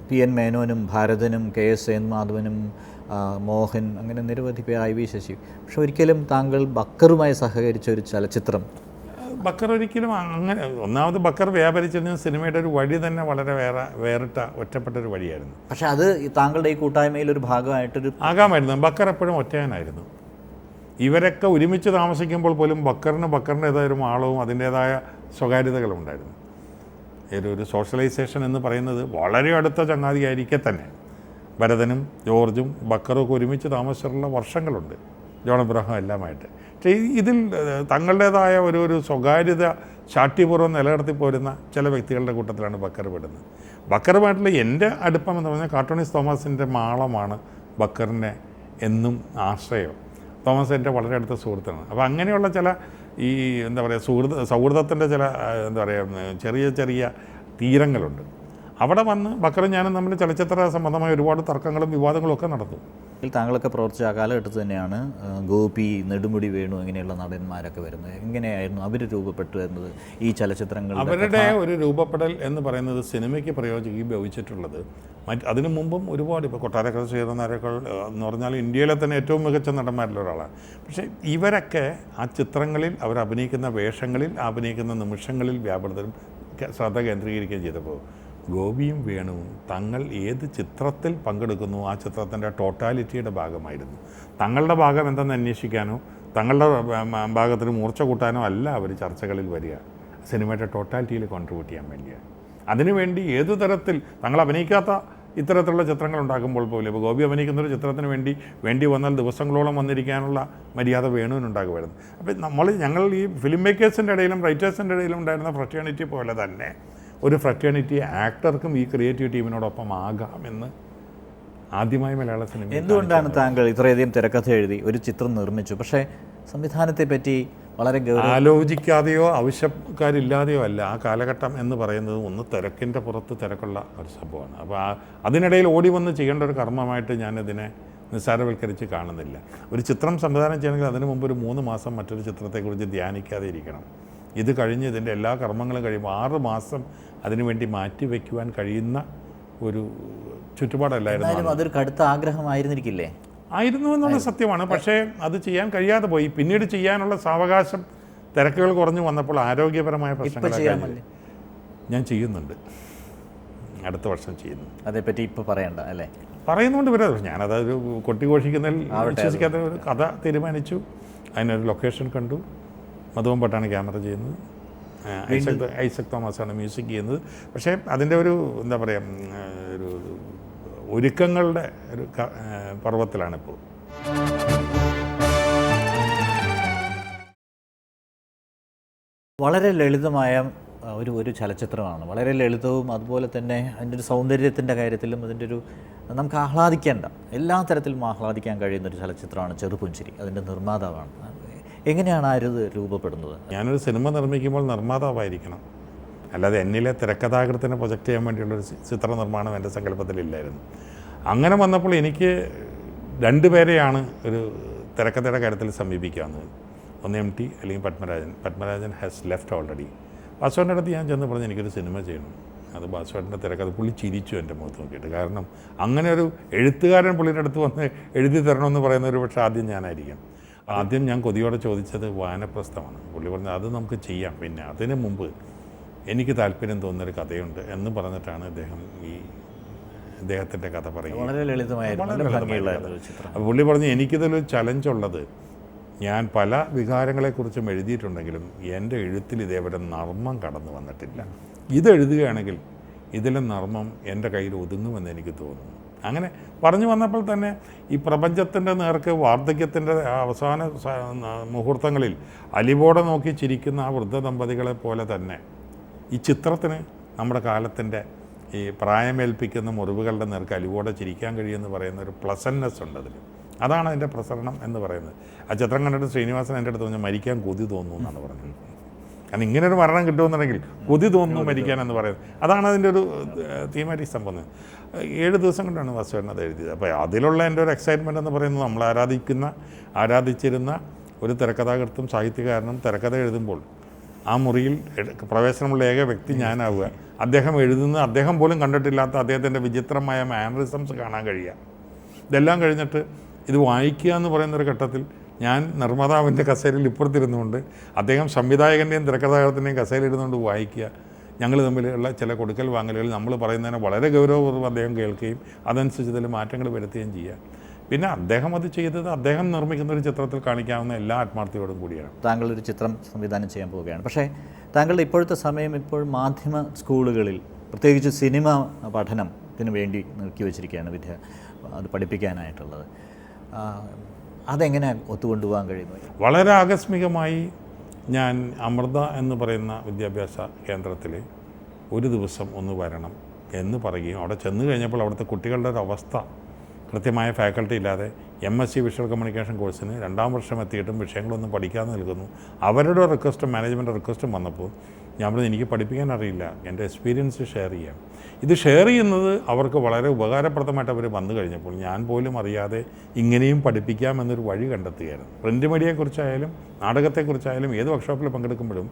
ടി പി എൻ മേനോനും ഭാരതനും കെ എസ് സേൻമാധവനും മാധവനും മോഹൻ അങ്ങനെ നിരവധി പേർ ഐ വി ശശി. പക്ഷെ ഒരിക്കലും താങ്കൾ ബക്കറുമായി സഹകരിച്ച ഒരു ചലച്ചിത്രം. ബക്കർ ഒരിക്കലും അങ്ങനെ ഒന്നാമത് ബക്കർ വ്യാപരിച്ചിരുന്ന സിനിമയുടെ ഒരു വഴി തന്നെ വളരെ വേറെ വേറിട്ട ഒറ്റപ്പെട്ട ഒരു വഴിയായിരുന്നു. പക്ഷേ അത് താങ്കളുടെ ഈ കൂട്ടായ്മയിൽ ഒരു ഭാഗമായിട്ടൊരു ആകാമായിരുന്നു. ബക്കർ എപ്പോഴും ഒറ്റയാനായിരുന്നു. ഇവരൊക്കെ ഒരുമിച്ച് താമസിക്കുമ്പോൾ പോലും ബക്കറിന് ബക്കറിന്റെതായ ഒരു മാളവും അതിന്റേതായ സ്വകാര്യതകളും ഉണ്ടായിരുന്നു ഒരു ഒരു സോഷ്യലൈസേഷൻ എന്ന് പറയുന്നത് വളരെ അടുത്ത ചങ്ങാതിയായിരിക്കെ തന്നെ. ഭരതനും ജോർജും ബക്കറും ഒക്കെ ഒരുമിച്ച് താമസിച്ചിട്ടുള്ള വർഷങ്ങളുണ്ട്. ജോൺ അബ്രഹാം എല്ലാമായിട്ട്. പക്ഷേ ഇതിൽ തങ്ങളുടേതായ ഒരു ഒരു സ്വകാര്യത ശാഠ്യപൂർവം നിലനിർത്തി പോരുന്ന ചില വ്യക്തികളുടെ കൂട്ടത്തിലാണ് ബക്കർ പെടുന്നത്. ബക്കറുമായിട്ടുള്ള എന്റെ അടുപ്പം എന്ന് പറഞ്ഞാൽ കാർട്ടൂണിസ് തോമസിന്റെ മാളമാണ് ബക്കറിനെ എന്നും ആശ്രയം. തോമസ് എന്റെ വളരെ അടുത്ത സുഹൃത്താണ്. അപ്പോൾ അങ്ങനെയുള്ള ചില ഈ എന്താ പറയുക സുഹൃത്ത് സൗഹൃദത്തിന്റെ ചില എന്താ പറയുക ചെറിയ ചെറിയ തീരങ്ങളുണ്ട്. അവിടെ വന്ന് ബക്കറും ഞാനും തമ്മിൽ ചലച്ചിത്ര സംബന്ധമായ ഒരുപാട് തർക്കങ്ങളും വിവാദങ്ങളും ഒക്കെ നടന്നു. താങ്കളൊക്കെ പ്രവർത്തിച്ച ആ കാലഘട്ടത്തിൽ തന്നെയാണ് ഗോപി നെടുമുടി വേണു ഇങ്ങനെയുള്ള നടന്മാരൊക്കെ വരുന്നത്. എങ്ങനെയായിരുന്നു അവർ രൂപപ്പെട്ടു വരുന്നത് ഈ ചലച്ചിത്രങ്ങൾ അവരുടെ ഒരു രൂപപ്പെടൽ എന്ന് പറയുന്നത് സിനിമയ്ക്ക് പ്രയോജനം ഭവിച്ചിട്ടുള്ളത്. മറ്റ് അതിനു മുമ്പും ഒരുപാട് ഇപ്പോൾ കൊട്ടാരക്കര ശ്രീധരനാരേക്കാൾ എന്ന് പറഞ്ഞാൽ ഇന്ത്യയിലെ തന്നെ ഏറ്റവും മികച്ച നടന്മാരിൽ ഒരാളാണ്. പക്ഷേ ഇവരൊക്കെ ആ ചിത്രങ്ങളിൽ അവർ അഭിനയിക്കുന്ന വേഷങ്ങളിൽ അഭിനയിക്കുന്ന നിമിഷങ്ങളിൽ വ്യാപനത്തിലും ശ്രദ്ധ കേന്ദ്രീകരിക്കുകയും ചെയ്തപ്പോൾ ഗോപിയും വേണുവും തങ്ങൾ ഏത് ചിത്രത്തിൽ പങ്കെടുക്കുന്നു? ആ ചിത്രത്തിന്റെ ടോട്ടാലിറ്റിയുടെ ഭാഗമായിരുന്നു. തങ്ങളുടെ ഭാഗം എന്തെന്ന് അന്വേഷിക്കാനോ തങ്ങളുടെ ഭാഗത്തിന് മൂർച്ച കൂട്ടാനോ അല്ല അവർ ചർച്ചകളിൽ വരിക. സിനിമയുടെ ടോട്ടാലിറ്റിയിൽ കോൺട്രിബ്യൂട്ട് ചെയ്യാൻ വേണ്ടിയാണ്. അതിനുവേണ്ടി ഏതു തരത്തിൽ തങ്ങൾ അഭിനയിക്കാത്ത ഇത്തരത്തിലുള്ള ചിത്രങ്ങൾ ഉണ്ടാക്കുമ്പോൾ പോലും ഇപ്പോൾ ഗോപി അഭിനയിക്കുന്ന ഒരു ചിത്രത്തിന് വേണ്ടി വേണ്ടി വന്നാൽ ദിവസങ്ങളോളം വന്നിരിക്കാനുള്ള മര്യാദ വേണുവിനുണ്ടാകുമായിരുന്നു. അപ്പോൾ നമ്മൾ ഞങ്ങൾ ഈ ഫിലിം മേക്കേഴ്സിന്റെ ഇടയിലും റൈറ്റേഴ്സിന്റെ ഇടയിലും ഉണ്ടായിരുന്ന ഫ്രറ്റേണിറ്റി പോലെ തന്നെ ഒരു ഫ്രറ്റേണിറ്റി ആക്ടർക്കും ഈ ക്രിയേറ്റീവ് ടീമിനോടൊപ്പം ആകാമെന്ന് ആദ്യമായി മലയാള സിനിമ എന്തുകൊണ്ടാണ് താങ്കൾ ഇത്രയധികം തിരക്കഥ എഴുതി ഒരു ചിത്രം നിർമ്മിച്ചു? പക്ഷേ സംവിധാനത്തെ പറ്റി വളരെ ആലോചിക്കാതെയോ ആവശ്യക്കാരില്ലാതെയോ അല്ല ആ കാലഘട്ടം എന്ന് പറയുന്നത് ഒന്ന് തിരക്കിന്റെ പുറത്ത് തിരക്കുള്ള ഒരു സംഭവമാണ്. അപ്പോൾ ആ അതിനിടയിൽ ഓടി വന്ന് ചെയ്യേണ്ട ഒരു കർമ്മമായിട്ട് ഞാനിതിനെ നിസ്സാരവൽക്കരിച്ച് കാണുന്നില്ല. ഒരു ചിത്രം സംവിധാനം ചെയ്യണമെങ്കിൽ അതിനു മുമ്പ് ഒരു മൂന്ന് മാസം മറ്റൊരു ചിത്രത്തെക്കുറിച്ച് ധ്യാനിക്കാതെ ഇരിക്കണം. ഇത് കഴിഞ്ഞ് ഇതിന്റെ എല്ലാ കർമ്മങ്ങളും കഴിയുമ്പോൾ ആറ് മാസം അതിനുവേണ്ടി മാറ്റി വയ്ക്കുവാൻ കഴിയുന്ന ഒരു ചുറ്റുപാടല്ലായിരുന്നു അതൊരു കടുത്ത ആഗ്രഹമായിരുന്നിരിക്കില്ലേ? ആയിരുന്നു എന്നുള്ള സത്യമാണ്. പക്ഷേ അത് ചെയ്യാൻ കഴിയാതെ പോയി. പിന്നീട് ചെയ്യാനുള്ള സാവകാശം തിരക്കുകൾ കുറഞ്ഞു വന്നപ്പോൾ ആരോഗ്യപരമായ പ്രശ്നങ്ങൾ ഞാൻ ചെയ്യുന്നുണ്ട്. അടുത്ത വർഷം ചെയ്യുന്നു. അതേപ്പറ്റി ഇപ്പൊ പറയണ്ട അല്ലേ? പറയുന്നുണ്ട് ഇവരെ ഞാനതൊരു കൊട്ടിഘോഷിക്കുന്നതിൽ വിശ്വസിക്കാത്ത ഒരു കഥ തീരുമാനിച്ചു. അതിനൊരു ലൊക്കേഷൻ കണ്ടു. പട്ടാണ് ക്യാമറ ചെയ്യുന്നത്. ഐസക് ഐസക് തോമസാണ് മ്യൂസിക് ചെയ്യുന്നത്. പക്ഷേ അതിന്റെ ഒരു എന്താ പറയുക ഒരു ഒരുക്കങ്ങളുടെ ഒരു പർവത്തിലാണിപ്പോൾ. വളരെ ലളിതമായ ഒരു ഒരു ചലച്ചിത്രമാണ്. വളരെ ലളിതവും അതുപോലെ തന്നെ അതിന്റെ ഒരു സൗന്ദര്യത്തിന്റെ കാര്യത്തിലും അതിന്റെ ഒരു നമുക്ക് ആഹ്ലാദിക്കേണ്ട എല്ലാ തരത്തിലും ആഹ്ലാദിക്കാൻ കഴിയുന്ന ഒരു ചലച്ചിത്രമാണ് ചെറുപുഞ്ചിരി. അതിന്റെ നിർമ്മാതാവാണ്. എങ്ങനെയാണ് ആ ഒരു രൂപപ്പെടുന്നത്? ഞാനൊരു സിനിമ നിർമ്മിക്കുമ്പോൾ നിർമ്മാതാവായിരിക്കണം. അല്ലാതെ എന്നിലെ തിരക്കഥാകൃത്തിനെ പ്രൊജക്റ്റ് ചെയ്യാൻ വേണ്ടിയുള്ളൊരു ചിത്ര നിർമ്മാണം എന്റെ സങ്കല്പത്തിലില്ലായിരുന്നു. അങ്ങനെ വന്നപ്പോൾ എനിക്ക് രണ്ടുപേരെയാണ് ഒരു തിരക്കഥയുടെ കാര്യത്തിൽ സമീപിക്കാവുന്നത് ഒന്ന് എം ടി അല്ലെങ്കിൽ Padmarajan. Padmarajan has left already വാസുവേട്ടന്റെ അടുത്ത് ഞാൻ ചെന്ന് പറഞ്ഞ് എനിക്കൊരു സിനിമ ചെയ്യണം. അത് ബാസുവേട്ടന്റെ തിരക്കഥ പുള്ളി ചിരിച്ചു എന്റെ മുഖത്ത് നോക്കിയിട്ട്. കാരണം അങ്ങനെ ഒരു എഴുത്തുകാരൻ പുള്ളിയുടെ അടുത്ത് വന്ന് എഴുതി തരണമെന്ന് പറയുന്ന ഒരു പക്ഷേ ആദ്യം ഞാനായിരിക്കും ആദ്യം ഞാൻ കൊതിയോടെ ചോദിച്ചത് വാനപ്രസ്ഥമാണ്. പുള്ളി പറഞ്ഞു അത് നമുക്ക് ചെയ്യാം. പിന്നെ അതിന് മുമ്പ് എനിക്ക് താല്പര്യം തോന്നുന്നൊരു കഥയുണ്ട് എന്ന് പറഞ്ഞിട്ടാണ് അദ്ദേഹം ഈ അദ്ദേഹത്തിന്റെ കഥ പറയുന്നത് വളരെ ലളിതമായ പുള്ളി പറഞ്ഞു എനിക്കിതിലൊരു ചലഞ്ചുള്ളത് ഞാൻ പല വികാരങ്ങളെക്കുറിച്ചും എഴുതിയിട്ടുണ്ടെങ്കിലും എന്റെ എഴുത്തിൽ ഇതേവരെ നർമ്മം കടന്നു വന്നിട്ടില്ല. ഇത് എഴുതുകയാണെങ്കിൽ ഇതിലെ നർമ്മം എന്റെ കയ്യിൽ ഒതുങ്ങുമെന്ന് എനിക്ക് തോന്നുന്നു. അങ്ങനെ പറഞ്ഞു വന്നപ്പോൾ തന്നെ ഈ പ്രപഞ്ചത്തിന്റെ നേർക്ക് വാർദ്ധക്യത്തിന്റെ അവസാന മുഹൂർത്തങ്ങളിൽ അലിവോടെ നോക്കി ചിരിക്കുന്ന ആ വൃദ്ധ ദമ്പതികളെ പോലെ തന്നെ ഈ ചിത്രത്തിന് നമ്മുടെ കാലത്തിന്റെ ഈ പ്രായമേൽപ്പിക്കുന്ന മുറിവുകളുടെ നേർക്ക് അലിവോടെ ചിരിക്കാൻ കഴിയുമെന്ന് പറയുന്ന ഒരു പ്ലസൻനെസ് ഉണ്ട് അതിൽ. അതാണ് അതിന്റെ പ്രസരണം എന്ന് പറയുന്നത്. ആ ചിത്രം കണ്ടിട്ട് ശ്രീനിവാസൻ എന്റെ അടുത്ത് പറഞ്ഞാൽ മരിക്കാൻ കൊതി തോന്നുന്നു എന്നാണ് പറഞ്ഞത്. കാരണം ഇങ്ങനെ ഒരു മരണം കിട്ടുമെന്നുണ്ടെങ്കിൽ കൊതി തോന്നുന്നു മരിക്കാനെന്ന് പറയുന്നത്. അതാണ് അതിന്റെ ഒരു തീമാറ്റിക് സംഭവം. ഏഴ് ദിവസം കൊണ്ടാണ് വാസുവേട്ടൻ അത് എഴുതിയത്. അപ്പോൾ അതിലുള്ള എന്റെ ഒരു എക്സൈറ്റ്മെന്റ് എന്ന് പറയുന്നത് നമ്മൾ ആരാധിക്കുന്ന ആരാധിച്ചിരുന്ന ഒരു തിരക്കഥാകൃത്തും സാഹിത്യകാരനും തിരക്കഥ എഴുതുമ്പോൾ ആ മുറിയിൽ പ്രവേശനമുള്ള ഏക വ്യക്തി ഞാനാവുക. അദ്ദേഹം എഴുതുന്ന അദ്ദേഹം പോലും കണ്ടിട്ടില്ലാത്ത അദ്ദേഹത്തിന്റെ വിചിത്രമായ മാനറിസംസ് കാണാൻ കഴിയുക. ഇതെല്ലാം കഴിഞ്ഞിട്ട് ഇത് വായിക്കുക എന്ന് പറയുന്നൊരു ഘട്ടത്തിൽ ഞാൻ നിർമ്മാതാവിന്റെ കസേരയിൽ ഇപ്പുറത്തിരുന്നുകൊണ്ട് അദ്ദേഹം സംവിധായകന്റെയും തിരക്കഥാകൃത്തിന്റെയും കസേരയിൽ ഇരുന്നുകൊണ്ട് വായിക്കുക. ഞങ്ങൾ തമ്മിലുള്ള ചില കൊടുക്കൽ വാങ്ങലുകൾ നമ്മൾ പറയുന്നതിനെ വളരെ ഗൗരവപൂർവം അദ്ദേഹം കേൾക്കുകയും അതനുസരിച്ച് ഇതിൽ മാറ്റങ്ങൾ വരുത്തുകയും ചെയ്യുക. പിന്നെ അദ്ദേഹം അത് ചെയ്തത് അദ്ദേഹം നിർമ്മിക്കുന്ന ഒരു ചിത്രത്തിൽ കാണിക്കാവുന്ന എല്ലാ ആത്മാർത്ഥയോടും കൂടിയാണ്. താങ്കൾ ഒരു ചിത്രം സംവിധാനം ചെയ്യാൻ പോവുകയാണ്. പക്ഷേ താങ്കളുടെ ഇപ്പോഴത്തെ സമയം ഇപ്പോൾ മാധ്യമ സ്കൂളുകളിൽ പ്രത്യേകിച്ച് സിനിമ പഠനത്തിന് വേണ്ടി നിർത്തി വെച്ചിരിക്കുകയാണ് വിദ്യ അത് പഠിപ്പിക്കാനായിട്ടുള്ളത്. അതെങ്ങനെ ഒത്തുകൊണ്ടുപോകാൻ കഴിയുന്നു? വളരെ ആകസ്മികമായി ഞാൻ അമൃത എന്ന് പറയുന്ന വിദ്യാഭ്യാസ കേന്ദ്രത്തിൽ ഒരു ദിവസം ഒന്ന് വരണം എന്ന് പറയുകയും അവിടെ ചെന്ന് കഴിഞ്ഞപ്പോൾ അവിടുത്തെ കുട്ടികളുടെ ഒരു അവസ്ഥ കൃത്യമായ ഫാക്കൽറ്റി ഇല്ലാതെ M S C visual communication കോഴ്സിന് രണ്ടാം വർഷം എത്തിയിട്ടും വിഷയങ്ങളൊന്നും പഠിക്കാതെ നിൽക്കുന്നു. അവരുടെ റിക്വസ്റ്റും മാനേജ്മെന്റ് റിക്വസ്റ്റും വന്നപ്പോൾ ഞാൻ പറഞ്ഞു എനിക്ക് പഠിപ്പിക്കാൻ അറിയില്ല. എന്റെ എക്സ്പീരിയൻസ് ഷെയർ ചെയ്യാം. ഇത് ഷെയർ ചെയ്യുന്നത് അവർക്ക് വളരെ ഉപകാരപ്രദമായിട്ട് അവർ വന്നു കഴിഞ്ഞപ്പോൾ ഞാൻ പോലും അറിയാതെ ഇങ്ങനെയും പഠിപ്പിക്കാം എന്നൊരു വഴി കണ്ടെത്തുകയായിരുന്നു. പ്രിന്റ് മീഡിയയെക്കുറിച്ചായാലും നാടകത്തെക്കുറിച്ചായാലും ഏത് വർക്ക്ഷോപ്പിൽ പങ്കെടുക്കുമ്പോഴും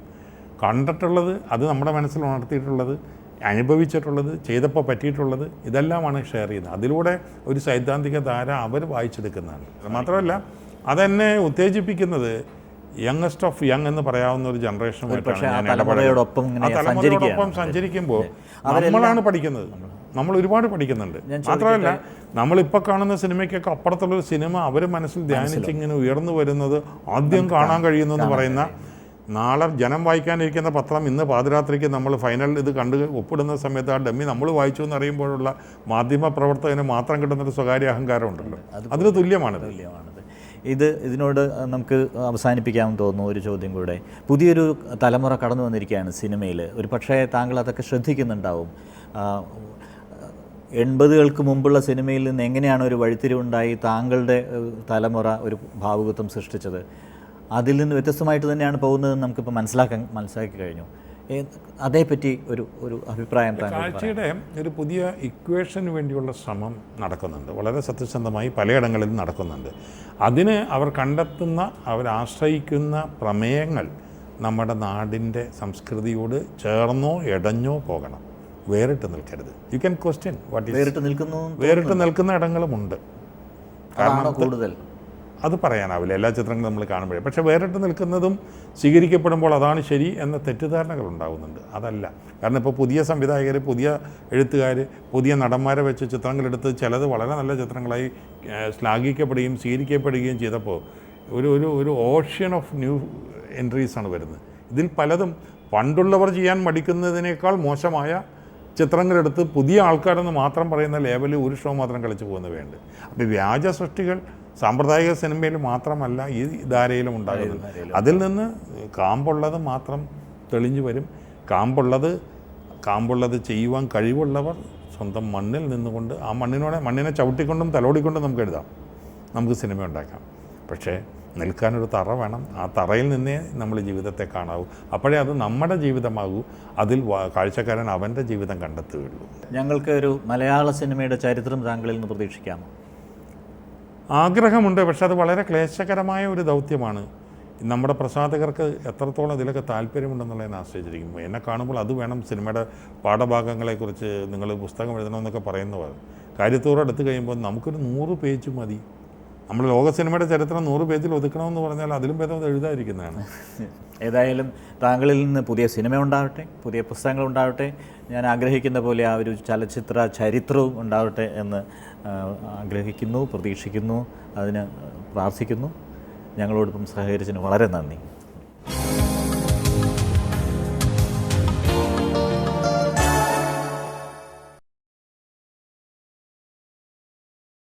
കണ്ടിട്ടുള്ളത് അത് നമ്മുടെ മനസ്സിൽ ഉണർത്തിയിട്ടുള്ളത് അനുഭവിച്ചിട്ടുള്ളത് ചെയ്തപ്പോൾ പറ്റിയിട്ടുള്ളത് ഇതെല്ലാമാണ് ഷെയർ ചെയ്യുന്നത്. അതിലൂടെ ഒരു സൈദ്ധാന്തിക ധാര അവർ വായിച്ചെടുക്കുന്നതാണ്. മാത്രമല്ല അതെന്നെ ഉത്തേജിപ്പിക്കുന്നത് യങ്ങസ്റ്റ് ഓഫ് യങ് എന്ന് പറയാവുന്ന ഒരു ജനറേഷനുമായിട്ടാണ് പക്ഷേ തലമുറയോടൊപ്പം സഞ്ചരിക്കുമ്പോൾ നമ്മളാണ് പഠിക്കുന്നത്. നമ്മൾ ഒരുപാട് പഠിക്കുന്നുണ്ട്. മാത്രമല്ല നമ്മളിപ്പോൾ കാണുന്ന സിനിമയ്ക്കൊക്കെ അപ്പുറത്തുള്ളൊരു സിനിമ അവർ മനസ്സിൽ ധ്യാനിച്ചിങ്ങനെ ഉയർന്നു വരുന്നത് ആദ്യം കാണാൻ കഴിയുന്നു എന്ന് പറയുന്ന നാളെ ജനം വായിക്കാനിരിക്കുന്ന പത്രം ഇന്ന് പാതിരാത്രിക്ക് നമ്മൾ ഫൈനൽ ഇത് കണ്ട് ഒപ്പിടുന്ന സമയത്ത് ആ ഡമ്മി നമ്മൾ വായിച്ചു എന്ന് അറിയുമ്പോഴുള്ള മാധ്യമ പ്രവർത്തകന് മാത്രം കിട്ടുന്നൊരു സ്വകാര്യ അഹങ്കാരം ഉണ്ടല്ലോ. അതിന് തുല്യമാണ് തുല്യമാണത്. ഇത് ഇതിനോട് നമുക്ക് അവസാനിപ്പിക്കാമെന്ന് തോന്നുന്നു ഒരു ചോദ്യം കൂടെ. പുതിയൊരു തലമുറ കടന്നു വന്നിരിക്കുകയാണ് സിനിമയിൽ ഒരു പക്ഷേ താങ്കൾ അതൊക്കെ ശ്രദ്ധിക്കുന്നുണ്ടാവും. എൺപതുകൾക്ക് മുമ്പുള്ള സിനിമയിൽ നിന്ന് എങ്ങനെയാണ് ഒരു വഴിത്തിരിവുണ്ടായി താങ്കളുടെ തലമുറ ഒരു ഭാവുകത്വം സൃഷ്ടിച്ചത്? അതിൽ നിന്ന് വ്യത്യസ്തമായിട്ട് തന്നെയാണ് പോകുന്നതെന്ന് നമുക്കിപ്പോൾ മനസ്സിലാക്കാൻ മനസ്സിലാക്കി കഴിഞ്ഞു. അതേപ്പറ്റി ഒരു ഒരു അഭിപ്രായം കാഴ്ചയുടെ ഒരു പുതിയ ഇക്വേഷന് വേണ്ടിയുള്ള ശ്രമം നടക്കുന്നുണ്ട്. വളരെ സത്യസന്ധമായി പലയിടങ്ങളിലും നടക്കുന്നുണ്ട്. അതിന് അവർ കണ്ടെത്തുന്ന അവരാശ്രയിക്കുന്ന പ്രമേയങ്ങൾ നമ്മുടെ നാടിന്റെ സംസ്കൃതിയോട് ചേർന്നോ ഇടഞ്ഞോ പോകണം. വേറിട്ട് നിൽക്കരുത്. യു ക്യാൻ ക്വസ്റ്റ്യൻ വാട്ട് വേറിട്ട് നിൽക്കുന്നു വേറിട്ട് നിൽക്കുന്ന ഇടങ്ങളുമുണ്ട് കാരണം കൂടുതൽ? അത് പറയാനാവില്ല. എല്ലാ ചിത്രങ്ങളും നമ്മൾ കാണുമ്പോഴേ. പക്ഷേ വേറിട്ട് നിൽക്കുന്നതും സ്വീകരിക്കപ്പെടുമ്പോൾ അതാണ് ശരി എന്ന തെറ്റിദ്ധാരണകൾ ഉണ്ടാകുന്നുണ്ട് അതല്ല. കാരണം ഇപ്പോൾ പുതിയ സംവിധായകർ പുതിയ എഴുത്തുകാർ പുതിയ നടന്മാരെ വെച്ച് ചിത്രങ്ങളെടുത്ത് ചിലത് വളരെ നല്ല ചിത്രങ്ങളായി ശ്ലാഘിക്കപ്പെടുകയും സ്വീകരിക്കപ്പെടുകയും ചെയ്തപ്പോൾ ഒരു ഒരു ഒരു ഓഷ്യൻ ഓഫ് ന്യൂ എൻട്രീസാണ് വരുന്നത്. ഇതിൽ പലതും പണ്ടുള്ളവർ ചെയ്യാൻ മടിക്കുന്നതിനേക്കാൾ മോശമായ ചിത്രങ്ങളെടുത്ത് പുതിയ ആൾക്കാരെന്ന് മാത്രം പറയുന്ന ലേബലിൽ ഒരു ഷോ മാത്രം കളിച്ചു പോകുന്നവയുണ്ട് അപ്പോൾ വ്യാജ സൃഷ്ടികൾ സാമ്പ്രദായിക സിനിമയിൽ മാത്രമല്ല ഈ ധാരയിലും ഉണ്ടാകുന്നത്. അതിൽ നിന്ന് കാമ്പുള്ളത് മാത്രം തെളിഞ്ഞു വരും. കാമ്പുള്ളത് കാമ്പുള്ളത് ചെയ്യുവാൻ കഴിവുള്ളവർ സ്വന്തം മണ്ണിൽ നിന്നുകൊണ്ട് ആ മണ്ണിനോടെ മണ്ണിനെ ചവിട്ടിക്കൊണ്ടും തലോടിക്കൊണ്ടും നമുക്ക് എഴുതാം. നമുക്ക് സിനിമ ഉണ്ടാക്കാം. പക്ഷേ നിൽക്കാനൊരു തറ വേണം. ആ തറയിൽ നിന്നേ നമ്മൾ ജീവിതത്തെ കാണാവൂ. അപ്പോഴേ അത് നമ്മുടെ ജീവിതമാകൂ. അതിൽ കാഴ്ചക്കാരൻ അവന്റെ ജീവിതം കണ്ടെത്തുകയുള്ളൂ. ഞങ്ങൾക്ക് ഒരു മലയാള സിനിമയുടെ ചരിത്രം താങ്കളിൽ നിന്ന് പ്രതീക്ഷിക്കാമോ? ആഗ്രഹമുണ്ട്. പക്ഷെ അത് വളരെ ക്ലേശകരമായ ഒരു ദൗത്യമാണ്. നമ്മുടെ പ്രസാധകർക്ക് എത്രത്തോളം ഇതിലൊക്കെ താല്പര്യമുണ്ടെന്നുള്ളതിനെ ആശ്രയിച്ചിരിക്കും എന്നെ കാണുമ്പോൾ അത് വേണം സിനിമയുടെ പാഠഭാഗങ്ങളെക്കുറിച്ച് നിങ്ങൾ പുസ്തകം എഴുതണമെന്നൊക്കെ പറയുന്നവർ. കാര്യത്തോടെ എടുത്തു കഴിയുമ്പോൾ നമുക്കൊരു നൂറ് പേജ് മതി. നമ്മൾ ലോക സിനിമയുടെ ചരിത്രം നൂറ് പേജിൽ ഒതുക്കണമെന്ന് പറഞ്ഞാൽ അതിലും ഭേദം അത് എഴുതാതിരിക്കുന്നതാണ്. ഏതായാലും താങ്കളിൽ നിന്ന് പുതിയ സിനിമ ഉണ്ടാവട്ടെ പുതിയ പുസ്തകങ്ങൾ ഉണ്ടാവട്ടെ ഞാൻ ആഗ്രഹിക്കുന്ന പോലെ ആ ഒരു ചലച്ചിത്ര ചരിത്രവും ഉണ്ടാവട്ടെ എന്ന് ആഗ്രഹിക്കുന്നു പ്രതീക്ഷിക്കുന്നു അതിന് പ്രാർത്ഥിക്കുന്നു. ഞങ്ങളോടൊപ്പം സഹകരിച്ചതിന് വളരെ നന്ദി.